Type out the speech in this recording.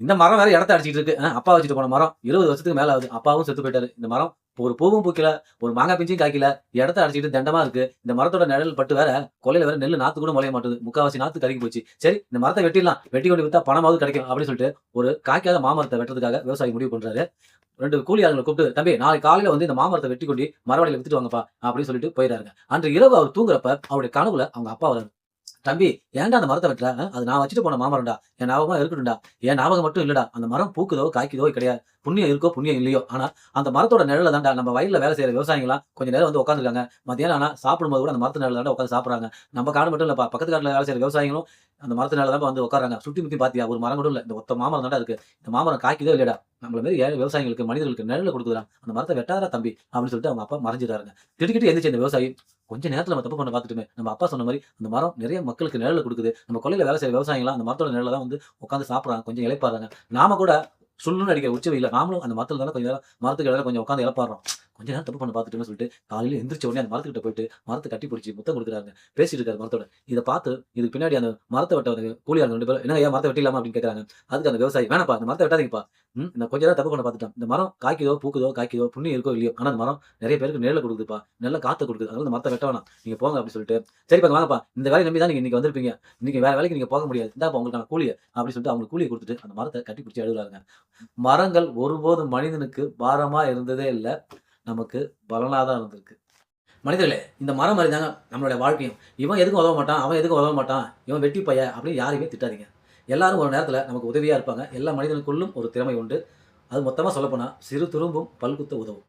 இந்த மரம் வேற இடத்த அடிச்சிட்டு இருக்கு. அப்பா வச்சுட்டு போன மரம் இருபது வருஷத்துக்கு மேல ஆகுது. அப்பாவும் செத்து போயிட்டாரு. இந்த மரம் ஒரு பூவும் பூக்கல ஒரு மாங்காய் பிஞ்சும் காய்க்கல. இடத்த அடிச்சிட்டு தண்டமா இருக்கு. இந்த மரத்தோட நிழல் பட்டு வேற கொலையில வேற நெல் நாத்து கூட முளைய மாட்டுது. முக்காவாசி நாத்து கருகி போச்சு. சரி இந்த மரத்தை வெட்டிடலாம். வெட்டி கொண்டு வித்தா பணமாவது கிடைக்கும் அப்படின்னு சொல்லிட்டு ஒரு காய்க்காத மாமரத்தை வெட்டுறதுக்காக விவசாயி முடிவு பண்றாரு. ரெண்டு கூலி ஆளுங்களை கூப்பிட்டு தம்பி நாளைக்கு காலையில வந்து இந்த மாமரத்தை வெட்டி கொண்டு மரவாடியில வித்துட்டு வாங்கப்பா அப்படின்னு சொல்லிட்டு போயிடாருங்க அன்று இரவு அவர் தூங்குறப்ப அவருடைய கனவுல அவங்க அப்பா வராரு தம்பி ஏன்டா அந்த மரத்தை வெட்டுற? அது நான் வச்சுட்டு போன மாமரம்டா. என் ஞாபகமா இருக்கட்டும்டா. என் ஞாபகம் மட்டும் இல்லடா. அந்த மரம் பூக்குதோ காய்க்குதோ கிடையாது. புண்ணியம் இருக்கோ புண்ணியம் இல்லையோ. ஆனா அந்த மரத்தோட நிழல தான்டா நம்ம வயல்ல வேலை செய்யற விவசாயிகளாம் கொஞ்ச நேரம் வந்து உட்காந்துருக்காங்க மத்தியானம் ஆனா சாப்பிடும்போது கூட அந்த மரத்து நிழல தான் உட்காந்து சாப்பிடுறாங்க. நம்ம காடு மட்டும் இல்லப்பா. பக்கத்து காட்டுல வேலை செய்யற விவசாயிகளும் அந்த மரத்து நிழல தான் வந்து உட்காராங்க சுட்டி முத்தி பாத்தியா? ஒரு மரம் கூட இல்ல. இந்த ஒத்த மாமரம் தான்டா இருக்கு. இந்த மாமரம் காய்க்குதோ இல்லையடா? நம்மள மாதிரி ஏழை விவசாயிகளுக்கு மனிதர்களுக்கு நிழல கொடுக்குறான் அந்த மரத்தை வெட்டாரா தம்பி அப்படின்னு சொல்லிட்டு அவங்க அப்பா மறைஞ்சிட்டாருங்க திடுக்கிட்டு எந்திரிச்சு இந்த விவசாயி கொஞ்ச நேரத்துல நம்ம தப்பு பண்ண பார்த்துட்டுமே நம்ம அப்பா சொன்ன மாதிரி அந்த மரம் நிறைய மக்களுக்கு நிழலை கொடுக்குது. நம்ம கொல்லையில வேலை செய்யற விவசாயிகளாம் அந்த மரத்தோட நிழலை தான் வந்து உட்காந்து சாப்பிட்றாங்க கொஞ்சம் இழைப்பாடுறாங்க நாம கூட சுள்ளுன்னு அடிக்கிற உச்ச வெயில நாமளும் அந்த மரத்துல தானே கொஞ்சம் நேரம் மரத்துக்கு இடையில கொஞ்சம் உட்காந்து இழப்பாடுறோம் கொஞ்ச நேரம் தப்பு பண்ண பார்த்துட்டுன்னு சொல்லிட்டு காலையில் எந்திரிச்ச உடனே அந்த மரத்துக்கிட்ட போயிட்டு மரத்தை கட்டி பிடிச்சி முத்தம் கொடுக்குறாங்க. பேசிட்டு இருக்காரு மரத்தோட. இதை பார்த்து இதுக்கு பின்னாடி அந்த மரத்தை வெட்ட கூலியாங்க ரெண்டு பேரும் என்ன ஏன் மரத்தை வெட்டிலாமா அப்படின்னு கேட்கறாங்க அதுக்கு அந்த விவசாயி வேணாப்பா அந்த மரத்தை வெட்டாதீங்கப்பா. இந்த கொஞ்ச நேரம் தப்பு பண்ண பார்த்துட்டேன். இந்த மரம் காய்க்குதோ பூக்குதோ காய்க்குதோ புண்ணியம் இருக்கோ இல்லையோ ஆனால் அந்த மரம் நிறைய பேருக்கு நேரில் கொடுக்குதுப்பா. நல்ல காத்து கொடுக்குது. அதனால மரத்தை வெட்ட வேணாம். நீங்க போங்க அப்படின்னு சொல்லிட்டு சரிப்பா வாங்கப்பா. இந்த வேலையை நம்பி தான் நீங்க இன்னைக்கு வந்திருப்பீங்க. இன்னைக்கு வேற வேலைக்கு நீங்க போக முடியாது. இந்தாப்பா உங்களுக்கான கூலியை. அப்படின்னு சொல்லிட்டு அவங்களுக்கு கூலியை கொடுத்துட்டு அந்த மரத்தை கட்டி பிடிச்சி எழுதுறாங்க மரங்கள் ஒருபோதும் மனிதனுக்கு பாரமா இருந்ததே இல்லை. நமக்கு பலனாக தான் இருந்திருக்கு. மனிதர்களே இந்த மரம் மாதிரி தாங்க நம்மளுடைய வாழ்க்கையும். இவன் எதுக்கும் உதவ மாட்டான் அவன் எதுக்கும் உதவ மாட்டான் இவன் வெட்டி பைய அப்படின்னு யாரையுமே திட்டாதீங்க. எல்லாரும் ஒரு நேரத்தில் நமக்கு உதவியாக இருப்பாங்க. எல்லா மனிதனுக்குள்ளும் ஒரு திறமை உண்டு. அது மொத்தமாக சொல்லப்போனால் சிறு துரும்பும் பல்குத்த உதவும்.